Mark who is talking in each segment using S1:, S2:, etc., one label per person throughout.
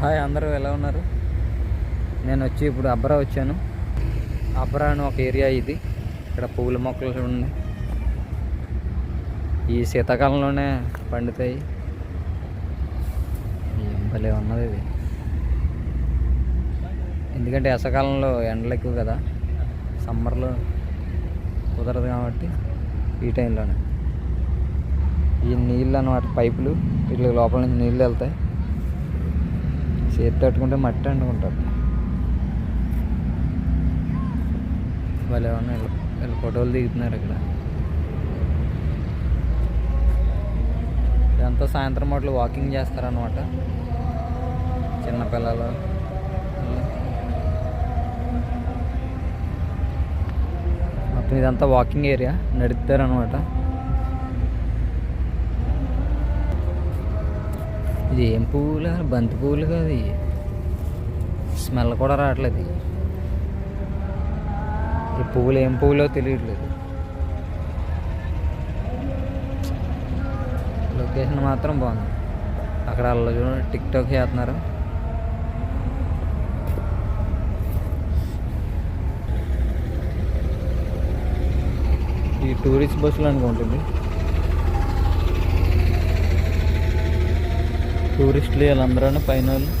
S1: Hi అందరూ ఎలా ఉన్నారు? నేను వచ్చి ఇప్పుడు అబ్రా వచ్చాను. అబ్రా అని ఒక ఏరియా ఇది. ఇక్కడ పువ్వుల మొక్కలు ఉన్నాయి. ఈ శీతాకాలంలోనే పండుతాయి. ఏం భలే ఉన్నది ఇది. ఎందుకంటే ఎసకాలంలో ఎండలు ఎక్కువ కదా. సమ్మర్లో కుదరదు కాబట్టి ఈ టైంలోనే. ఈ నీళ్ళు అన్నమాట పైపులు. వీటికి లోపల నుంచి నీళ్ళు వెళ్తాయి. చేతి తట్టుకుంటే మట్టి అంటుకుంటారు. వాళ్ళు ఏమన్నా వీళ్ళు- ఫోటోలు దిగుతున్నారు ఇక్కడ. ఇదంతా సాయంత్రం పూటలు వాకింగ్ చేస్తారనమాట చిన్నపిల్లలు మొత్తం ఇదంతా వాకింగ్ ఏరియా. నడుపుతారనమాట ఇది ఏం పువ్వులు? బంతి పువ్వులు కాదు స్మెల్ కూడా రావట్లేదు ఈ పువ్వులు ఏం పువ్వులో తెలియట్లేదు. లొకేషన్ మాత్రం బాగుంది. అక్కడ వాళ్ళు చూడండి టిక్ టాక్ చేస్తున్నారు. ఈ టూరిస్ట్ బస్సులు అనుకుంటుంది. టూరిస్టులు వీళ్ళందరూ పైన వాళ్ళు.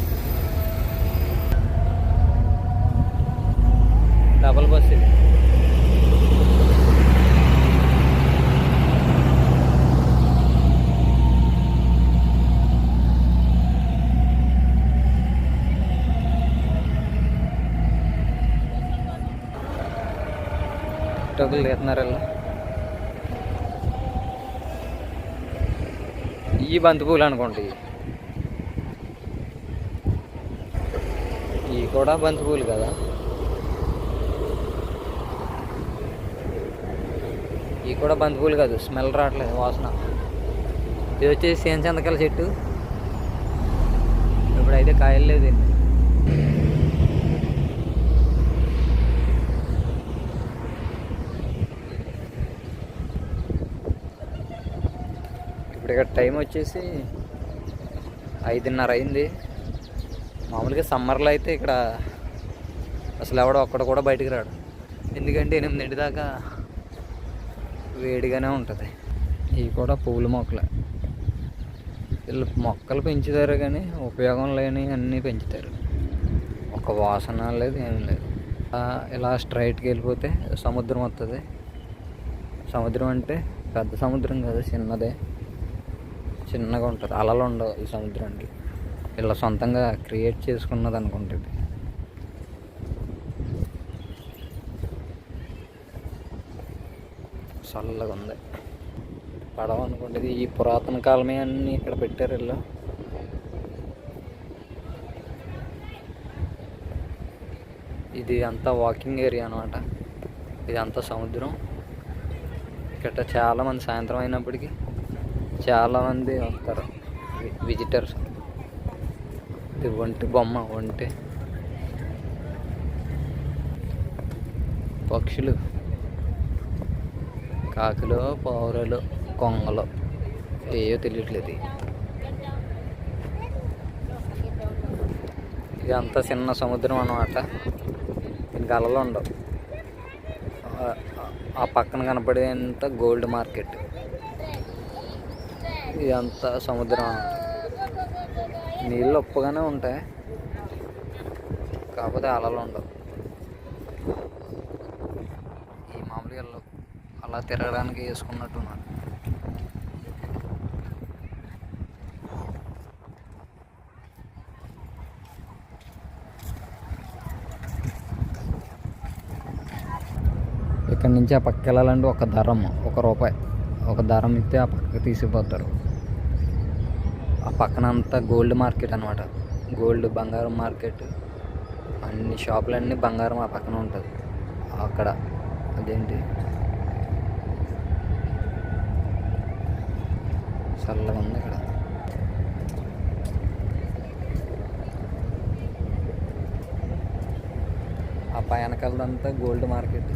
S1: డబల్ బస్ ఇది. టోకులు తీస్తున్నారు వాళ్ళు. ఈ బంతి పూలు అనుకోండి ఇవి. ఇవి కూడా బంతి పూలు కదా. ఇవి కూడా బంతి పూలు కాదు స్మెల్ రావట్లేదు వాసన. ఇది వచ్చేసి సేన్ చందకాల చెట్టు. ఇప్పుడైతే కాయలు లేవు దీన్ని ఇప్పుడు ఇక్కడ టైం వచ్చేసి ఐదున్నర అయింది. మామూలుగా సమ్మర్లో అయితే ఇక్కడ అసలు ఎవడో ఒక్కడ కూడా బయటికి రాడు. ఎందుకంటే ఎనిమిదింటి దాకా వేడిగానే ఉంటుంది. ఇవి కూడా పువ్వుల మొక్కలే. వీళ్ళు మొక్కలు పెంచుతారు కానీ ఉపయోగం లేని అన్నీ పెంచుతారు. ఒక వాసన లేదు ఏం లేదు. ఇలా స్ట్రైట్కి వెళ్ళిపోతే సముద్రం వస్తుంది సముద్రం అంటే పెద్ద సముద్రం కాదు చిన్నదే. చిన్నగా ఉంటుంది. అలలు ఉండవు ఈ సముద్రానికి. వీళ్ళ సొంతంగా క్రియేట్ చేసుకున్నది అనుకుంటుంది చల్లగా ఉంది. పడవ అనుకుంటుంది ఈ పురాతన కాలమే అన్నీ ఇక్కడ పెట్టారు వీళ్ళు. ఇది అంతా వాకింగ్ ఏరియా అనమాట ఇది అంతా సముద్రం. ఇక్కడ చాలామంది సాయంత్రం అయినప్పటికీ చాలామంది వస్తారు. విజిటర్స్. ఇది ఒంటి బొమ్మ ఒంటి పక్షులు కాకులు పౌరలు కొంగలు ఏయో తెలియట్లేదు. ఇదంతా ఇది అంతా చిన్న సముద్రం అనమాట దీనికి అలలు ఉండవు. ఆ- పక్కన కనపడేంత గోల్డ్ మార్కెట్. ఇదంతా సముద్రం అనమాట నీళ్ళు ఉప్పగానే ఉంటాయి. కాకపోతే అలలు ఉండవు. ఈ మామూలుగా అలా తిరగడానికి వేసుకున్నట్టున్నారు. ఇక్కడ నుంచి ఆ పక్క వెళ్ళాలంటే ఒక ధరం ఒక రూపాయి. ఒక ధరం ఇస్తే ఆ పక్కకి తీసిపోతారు. పక్కన అంతా గోల్డ్ మార్కెట్ అనమాట గోల్డ్ బంగారం మార్కెట్ అన్ని షాపులన్నీ బంగారం ఆ పక్కన ఉంటుంది. అక్కడ అదేంటి? చల్లగా ఉంది ఇక్కడ. ఆ పైనకల్దంతా గోల్డ్ మార్కెట్.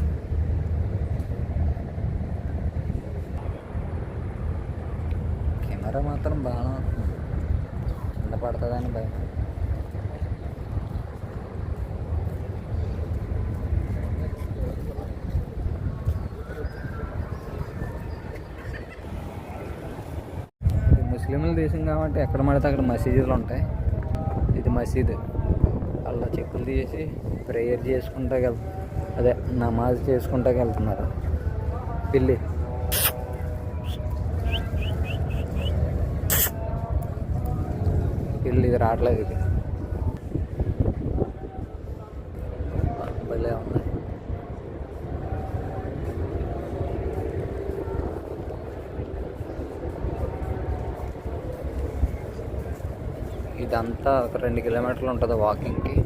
S1: కెమెరా మాత్రం బాగానే వస్తుంది. పడుతుందని భయం. ముస్లింలు దేశం కాబట్టి ఎక్కడ పడితే అక్కడ మసీదులు ఉంటాయి. ఇది మసీదు. అలా చెప్పులు తీసి ప్రేయర్ చేసుకుంటా అదే నమాజ్ చేసుకుంటా వెళ్తున్నారు పిల్లి. పిల్లి ఇది రావట్లేదు ఇది. భలే ఉన్నాయి. ఇదంతా ఒక రెండు కిలోమీటర్లు ఉంటుంది వాకింగ్కి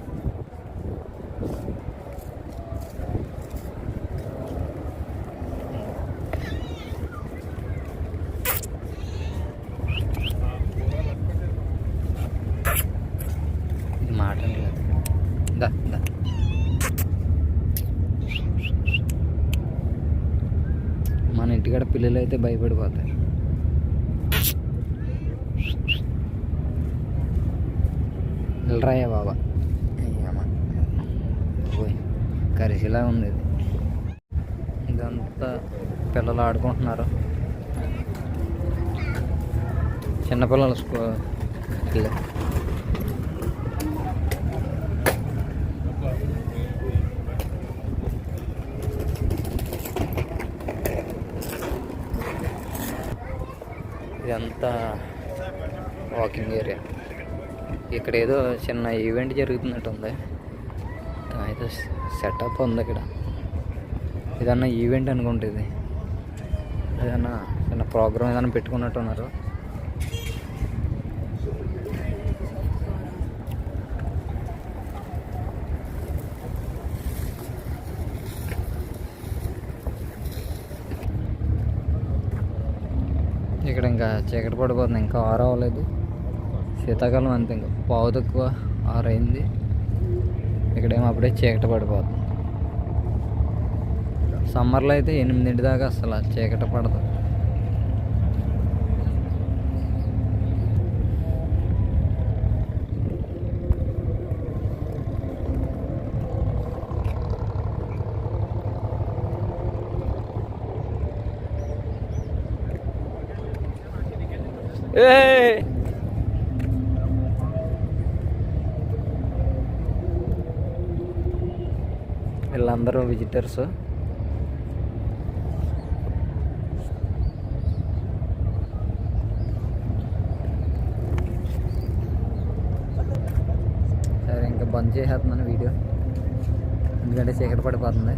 S1: ఇది మాట లేదు దా దా ఇంటికాడ పిల్లలు అయితే భయపడిపోతారు. వెళ్ళరాయా బాబా? కరిసిలా ఉంది ఇది. ఇదంతా పిల్లలు ఆడుకుంటున్నారు. చిన్నపిల్లలు స్కూ ఇదంతా వాకింగ్ ఏరియా ఇక్కడ ఏదో చిన్న ఈవెంట్ జరుగుతున్నట్టుంది. అయితే సెటప్ ఉంది ఇక్కడ. ఏదన్నా ఈవెంట్ అనుకుంటుంది ఏదన్నా చిన్న ప్రోగ్రామ్ ఏదైనా పెట్టుకున్నట్టు ఇక్కడ ఇంకా చీకటి పడిపోతుంది ఇంకా ఆరు అవ్వలేదు. శీతాకాలం అంతే ఇంకా. పావు తక్కువ ఆరు అయింది. ఇక్కడేమో అప్పుడే చీకటి పడిపోతుంది. సమ్మర్లో అయితే ఎనిమిదింటి దాకా అసలు చీకట పడదు. ఏ వీళ్ళందరూ విజిటర్స్ సరే ఇంకా బంద్ చేసేస్తున్నాను వీడియో. ఎందుకంటే చీకటి పడిపోతుంది.